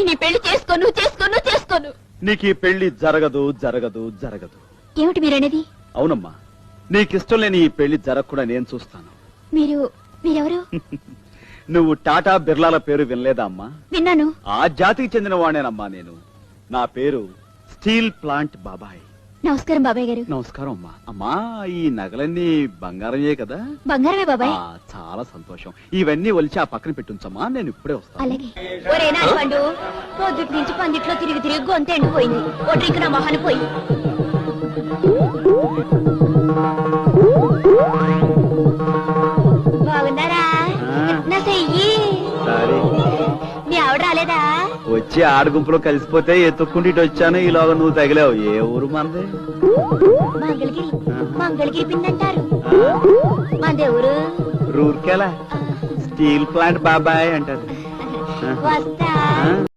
నేను ఈ పెళ్ళి చేసుకోను చేసుకోను చేసుకోను. నీకు ఈ పెళ్ళి జరగదు జరగదు జరగదు. ఏమిటి మీరనేది? అవునమ్మా నీకిష్టం లేని ఈ పెళ్ళి జరగకుండా నేను చూస్తాను. మీరు మీరెవరు? నువ్వు టాటా బిర్లాల పేరు వినలేదా అమ్మా? విన్నాను. ఆ జాతికి చెందిన వాడేనమ్మా నేను. నా పేరు స్టీల్ ప్లాంట్ బాబాయ్. నమస్కారం బాబాయ్ గారు. నమస్కారం అమ్మా. అమ్మా ఈ నగలన్నీ బంగారమే కదా? బంగారమే బాబాయ్. ఆ, చాలా సంతోషం. ఇవన్నీ ఒలిచి ఆ పక్కన పెట్టుంచమ్మా నేను ఇప్పుడే వస్తాను. అలాగే. ఒరే పొద్దుటి నుంచి పందిట్లో తిరిగి తిరిగి గొంత ఎండిపోయింది. ఓ డ్రింక్ నా మొహాన్ని పోయి. బాగున్నారా. నా చెయ్యి వచ్చి ఆడగుంపులో కలిసిపోతే ఎత్తుక్కుంటే ఇటు వచ్చాను. ఈలోగా నువ్వు తగిలావు. ఏ ఊరు మంది? మంగళగిరి. మంగళగిరి పిండంటారు. మంది ఎవరు రూర్కెలా? స్టీల్ ప్లాంట్ బాబాయ్ అంటారు. వస్తా?